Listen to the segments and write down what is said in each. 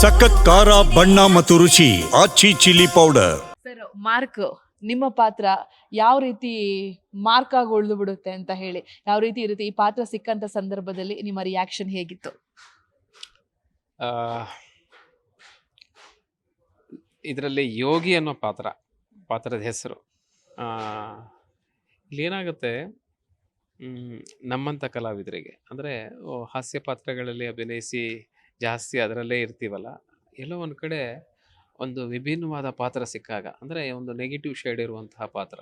ಸಖತ್ ಖಾರ ಬಣ್ಣ ಮತ್ತು ರುಚಿ Aachi chilli powder. Sir mark ನಿಮ್ಮ ಪಾತ್ರ ಯಾವ ರೀತಿ ಮಾರ್ಕ್ ಆಗಿ ಉಳಿದು ಬಿಡುತ್ತೆ ಅಂತ ಹೇಳಿ. ಯಾವ ರೀತಿ ಇರುತ್ತೆ ಈ ಪಾತ್ರ ಸಿಕ್ಕಂತ ಸಂದರ್ಭದಲ್ಲಿ ನಿಮ್ಮ ರಿಯಾಕ್ಷನ್ ಹೇಗಿತ್ತು? ಇದರಲ್ಲಿ ಯೋಗಿ ಅನ್ನೋ ಪಾತ್ರ ಪಾತ್ರದ ಹೆಸರು. ಇಲ್ಲಿ ಏನಾಗುತ್ತೆ ನಮ್ಮಂಥ ಕಲಾವಿದರಿಗೆ ಅಂದರೆ ಹಾಸ್ಯ ಪಾತ್ರಗಳಲ್ಲಿ ಅಭಿನಯಿಸಿ ಜಾಸ್ತಿ ಅದರಲ್ಲೇ ಇರ್ತೀವಲ್ಲ. ಎಲ್ಲೋ ಒಂದು ಕಡೆ ಒಂದು ವಿಭಿನ್ನವಾದ ಪಾತ್ರ ಸಿಕ್ಕಾಗ, ಅಂದರೆ ಒಂದು ನೆಗೆಟಿವ್ ಶೇಡ್ ಇರುವಂತಹ ಪಾತ್ರ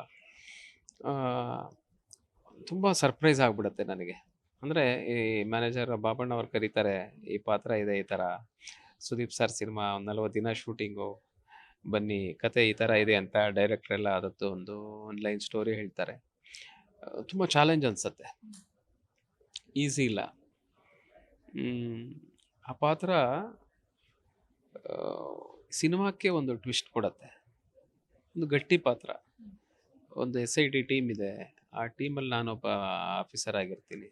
ತುಂಬ ಸರ್ಪ್ರೈಸ್ ಆಗಿಬಿಡುತ್ತೆ ನನಗೆ. ಅಂದರೆ ಈ ಮ್ಯಾನೇಜರ್ ಬಾಬಣ್ಣ ಅವ್ರು ಕರೀತಾರೆ, ಈ ಪಾತ್ರ ಇದೆ ಈ ಥರ ಸುದೀಪ್ ಸರ್ ಸಿನಿಮಾ, ಒಂದು ನಲ್ವತ್ತು ದಿನ ಶೂಟಿಂಗು ಬನ್ನಿ, ಕತೆ ಈ ಥರ ಇದೆ ಅಂತ ಡೈರೆಕ್ಟರ್ ಎಲ್ಲ ಅದತ್ತು ಒಂದು ಆನ್ಲೈನ್ ಸ್ಟೋರಿ ಹೇಳ್ತಾರೆ. ತುಂಬ ಚಾಲೆಂಜ್ ಅನಿಸುತ್ತೆ. ಈಸಿ ಇಲ್ಲ. ಆ ಪಾತ್ರ ಸಿನಿಮಾಕ್ಕೆ ಒಂದು ಟ್ವಿಸ್ಟ್ ಕೊಡತ್ತೆ. ಒಂದು ಗಟ್ಟಿ ಪಾತ್ರ. ಒಂದು ಎಸ್ ಐ ಟಿ ಟೀಮ್ ಇದೆ. ಆ ಟೀಮಲ್ಲಿ ನಾನೊಬ್ಬ ಆಫೀಸರ್ ಆಗಿರ್ತೀನಿ.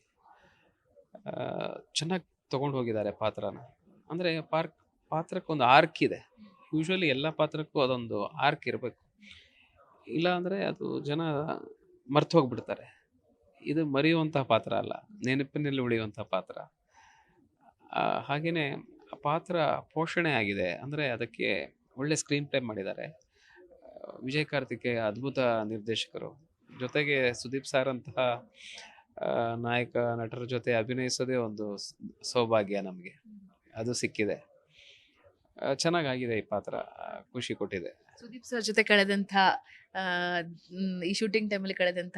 ಚೆನ್ನಾಗಿ ತೊಗೊಂಡು ಹೋಗಿದ್ದಾರೆ ಪಾತ್ರನ. ಅಂದರೆ ಪಾರ್ಕ್, ಪಾತ್ರಕ್ಕೆ ಒಂದು ಆರ್ಕ್ ಇದೆ. ಯೂಶ್ವಲಿ ಎಲ್ಲ ಪಾತ್ರಕ್ಕೂ ಅದೊಂದು ಆರ್ಕ್ ಇರಬೇಕು. ಇಲ್ಲ ಅಂದರೆ ಅದು ಜನ ಮರ್ತು ಹೋಗ್ಬಿಡ್ತಾರೆ. ಇದು ಮರೆಯುವಂಥ ಪಾತ್ರ ಅಲ್ಲ. ನೆನಪಿನಲ್ಲಿ ಉಳಿಯುವಂಥ ಪಾತ್ರ. ಆ ಪಾತ್ರ ಪೋಷಣೆ ಆಗಿದೆ. ಅಂದರೆ ಅದಕ್ಕೆ ಒಳ್ಳೆ ಸ್ಕ್ರೀನ್ ಪ್ಲೇ ಮಾಡಿದ್ದಾರೆ. ವಿಜಯ್ ಕಾರ್ತಿಕ್ ಅದ್ಭುತ ನಿರ್ದೇಶಕರು. ಜೊತೆಗೆ ಸುದೀಪ್ ಸಾರ್ ಅಂತಹ ನಾಯಕ ನಟರ ಜೊತೆ ಅಭಿನಯಿಸೋದೇ ಒಂದು ಸೌಭಾಗ್ಯ ನಮಗೆ. ಅದು ಸಿಕ್ಕಿದೆ. ಚೆನ್ನಾಗಾಗಿದೆ ಈ ಪಾತ್ರ. ಖುಷಿ ಕೊಟ್ಟಿದೆ. ಸುದೀಪ್ ಸರ್ ಜೊತೆ ಮ್, ಈ ಶೂಟಿಂಗ್ ಟೈಮಲ್ಲಿ ಕಳೆದಂತ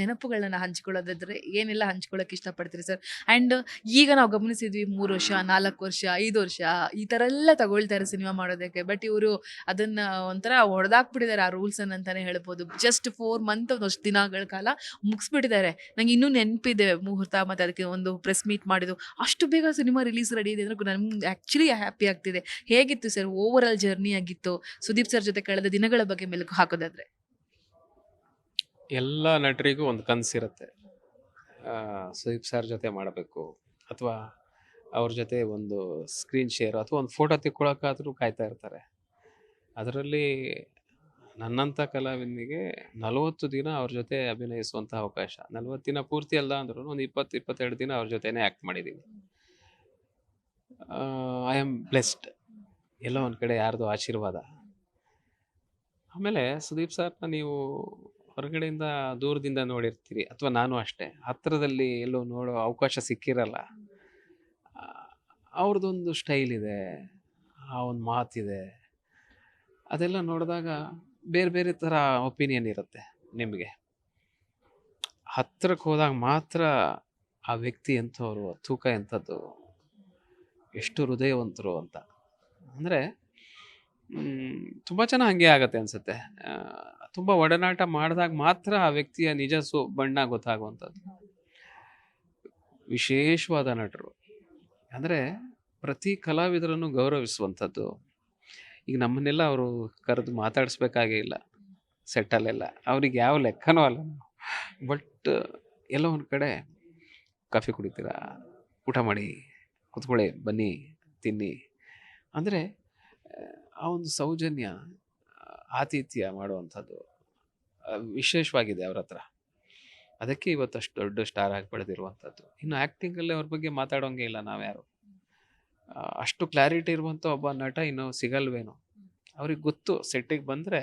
ನೆನಪುಗಳನ್ನ ಹಂಚ್ಕೊಳ್ಳೋದಾದ್ರೆ ಏನೆಲ್ಲ ಹಂಚ್ಕೊಳ್ಳೋಕೆ ಇಷ್ಟಪಡ್ತೀರಿ ಸರ್ ಆ್ಯಂಡ್ ಈಗ ನಾವು ಗಮನಿಸಿದ್ವಿ ಮೂರು ವರ್ಷ, ನಾಲ್ಕು ವರ್ಷ, ಐದು ವರ್ಷ, ಈ ಥರ ಎಲ್ಲ ತಗೊಳ್ತಾರೆ ಸಿನಿಮಾ ಮಾಡೋದಕ್ಕೆ. ಬಟ್ ಇವರು ಅದನ್ನ ಒಂಥರ ಹೊಡೆದಾಕ್ಬಿಟ್ಟಿದ್ದಾರೆ ಆ ರೂಲ್ಸನ್ನು ಅಂತಲೇ ಹೇಳ್ಬೋದು. ಜಸ್ಟ್ ಫೋರ್ ಮಂತ್ ಒಂದಷ್ಟು ದಿನಗಳ ಕಾಲ ಮುಗಿಸ್ಬಿಟ್ಟಿದ್ದಾರೆ. ನಂಗೆ ಇನ್ನೂ ನೆನಪಿದೆ ಮುಹೂರ್ತ ಮತ್ತು ಅದಕ್ಕೆ ಒಂದು ಪ್ರೆಸ್ ಮೀಟ್ ಮಾಡಿದ್ದು. ಅಷ್ಟು ಬೇಗ ಸಿನಿಮಾ ರಿಲೀಸ್ ರೆಡಿ ಇದೆ ಅಂದ್ರೆ ನಮ್ಗೆ ಆ್ಯಕ್ಚುಲಿ ಹ್ಯಾಪಿ ಆಗ್ತಿದೆ. ಹೇಗಿತ್ತು ಸರ್ ಓವರ್ ಆಲ್ ಜರ್ನಿ ಆಗಿತ್ತು. ಸುದೀಪ್ ಸರ್ ಜೊತೆ ಕಳೆದ ದಿನಗಳ ಬಗ್ಗೆ ಮೆಲುಕು ಎಲ್ಲ ನಟರಿಗೂ ಒಂದು ಕನಸಿರುತ್ತೆ ಸುದೀಪ್ ಸರ್ ಜೊತೆ ಮಾಡಬೇಕು. ಅಥವಾ ಅವ್ರ ಜೊತೆ ಒಂದು ಸ್ಕ್ರೀನ್ ಶೇರ್ ಅಥವಾ ಒಂದು ಫೋಟೋ ತೆಕ್ಕೊಳಕ್ಕಾದ್ರೂ ಕಾಯ್ತಾ ಇರ್ತಾರೆ. ಅದರಲ್ಲಿ ನನ್ನಂಥ ಕಲಾವಿದನಿಗೆ ನಲವತ್ತು ದಿನ ಅವ್ರ ಜೊತೆ ಅಭಿನಯಿಸುವಂಥ ಅವಕಾಶ. ನಲವತ್ತು ದಿನ ಪೂರ್ತಿ ಅಲ್ಲ ಅಂದ್ರೂ ಒಂದು ಇಪ್ಪತ್ತು, ಇಪ್ಪತ್ತೆರಡು ದಿನ ಅವ್ರ ಜೊತೆನೇ ಆ್ಯಕ್ಟ್ ಮಾಡಿದ್ದೀನಿ ಐ ಆಮ್ ಬ್ಲೆಸ್ಡ್ ಎಲ್ಲೋ ಒಂದು ಕಡೆ ಯಾರ್ದು ಆಶೀರ್ವಾದ. ಆಮೇಲೆ ಸುದೀಪ್ ಸರ್ನ ನೀವು ಹೊರಗಡೆಯಿಂದ ದೂರದಿಂದ ನೋಡಿರ್ತೀರಿ, ಅಥವಾ ನಾನು ಅಷ್ಟೇ ಹತ್ತಿರದಲ್ಲಿ ಎಲ್ಲೋ ನೋಡೋ ಅವಕಾಶ ಸಿಕ್ಕಿರಲ್ಲ. ಅವ್ರದ್ದೊಂದು ಸ್ಟೈಲ್ ಇದೆ, ಆ ಒಂದು ಮಾತಿದೆ. ಅದೆಲ್ಲ ನೋಡಿದಾಗ ಬೇರೆ ಬೇರೆ ಥರ ಒಪಿನಿಯನ್ ಇರುತ್ತೆ ನಿಮಗೆ. ಹತ್ತಿರಕ್ಕೆ ಹೋದಾಗ ಮಾತ್ರ ಆ ವ್ಯಕ್ತಿ ಎಂಥವ್ರು ತೂಕ ಎಂಥದ್ದು, ಎಷ್ಟು ಹೃದಯವಂತರು ಅಂತ. ಅಂದರೆ ತುಂಬ ಜನ ಹಂಗೆ ಆಗತ್ತೆ ಅನ್ಸುತ್ತೆ. ತುಂಬ ಒಡನಾಟ ಮಾಡಿದಾಗ ಮಾತ್ರ ಆ ವ್ಯಕ್ತಿಯ ನಿಜ ಸು, ಬಣ್ಣ ಗೊತ್ತಾಗುವಂಥದ್ದು. ವಿಶೇಷವಾದ ನಟರು. ಅಂದರೆ ಪ್ರತಿ ಕಲಾವಿದರನ್ನು ಗೌರವಿಸುವಂಥದ್ದು. ಈಗ ನಮ್ಮನ್ನೆಲ್ಲ ಅವರು ಕರೆದು ಮಾತಾಡಿಸ್ಬೇಕಾಗೇ ಇಲ್ಲ. ಸೆಟ್ಟಲ್ಲೆಲ್ಲ. ಅವ್ರಿಗೆ ಯಾವ ಲೆಕ್ಕನೂ ಅಲ್ಲ. ಬಟ್ ಎಲ್ಲ ಒಂದು ಕಡೆ, ಕಾಫಿ ಕುಡಿತೀರಾ? ಊಟ ಮಾಡಿ. ಕುತ್ಕೊಳ್ಳಿ. ಬನ್ನಿ. ತಿನ್ನಿ. ಅಂದರೆ ಆ ಒಂದು ಸೌಜನ್ಯ ಆತಿಥ್ಯ ಮಾಡುವಂಥದ್ದು ವಿಶೇಷವಾಗಿದೆ ಅವ್ರ ಹತ್ರ. ಅದಕ್ಕೆ ಇವತ್ತು ಅಷ್ಟು ದೊಡ್ಡ ಸ್ಟಾರ್ ಆಗಿ ಬೆಳೆದಿರುವಂಥದ್ದು ಇನ್ನು ಆ್ಯಕ್ಟಿಂಗಲ್ಲೇ ಅವ್ರ ಬಗ್ಗೆ ಮಾತಾಡೋಂಗೆ ಇಲ್ಲ ನಾವ್ಯಾರು. ಅಷ್ಟು ಕ್ಲಾರಿಟಿ ಇರುವಂಥ ಒಬ್ಬ ನಟ ಇನ್ನು ಸಿಗಲ್ವೇನೋ. ಅವ್ರಿಗೆ ಗೊತ್ತು ಸೆಟ್ಟಿಗೆ ಬಂದರೆ,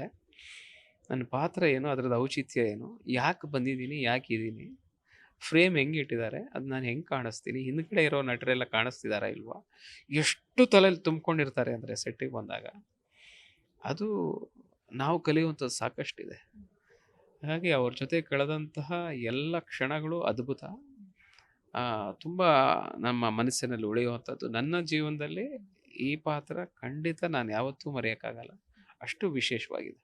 ನನ್ನ ಪಾತ್ರ ಏನು ಅದರದ್ದು ಔಚಿತ್ಯ ಏನು, ಯಾಕೆ ಬಂದಿದ್ದೀನಿ, ಯಾಕೆ ಇದ್ದೀನಿ ಫ್ರೇಮ್ ಹೆಂಗೆ ಇಟ್ಟಿದ್ದಾರೆ, ಅದು ನಾನು ಹೆಂಗೆ ಕಾಣಿಸ್ತೀನಿ, ಹಿಂದ್ಗಡೆ ಇರೋ ನಟರೆಲ್ಲ ಕಾಣಿಸ್ತಿದಾರಾ ಇಲ್ವಾ? ಎಷ್ಟು ತಲೆಯಲ್ಲಿ ತುಂಬ್ಕೊಂಡಿರ್ತಾರೆ ಅಂದರೆ ಸೆಟ್ಟಿಗೆ ಬಂದಾಗ. ಅದು ನಾವು ಕಲಿಯುವಂಥದ್ದು ಸಾಕಷ್ಟಿದೆ. ಹಾಗಾಗಿ ಅವ್ರ ಜೊತೆ ಕಳೆದಂತಹ ಎಲ್ಲ ಕ್ಷಣಗಳು ಅದ್ಭುತ. ತುಂಬ ನಮ್ಮ ಮನಸ್ಸಿನಲ್ಲಿ ಉಳಿಯುವಂಥದ್ದು. ನನ್ನ ಜೀವನದಲ್ಲಿ ಈ ಪಾತ್ರ ಖಂಡಿತ ನಾನು ಯಾವತ್ತೂ ಮರೆಯೋಕ್ಕಾಗಲ್ಲ. ಅಷ್ಟು ವಿಶೇಷವಾಗಿದೆ.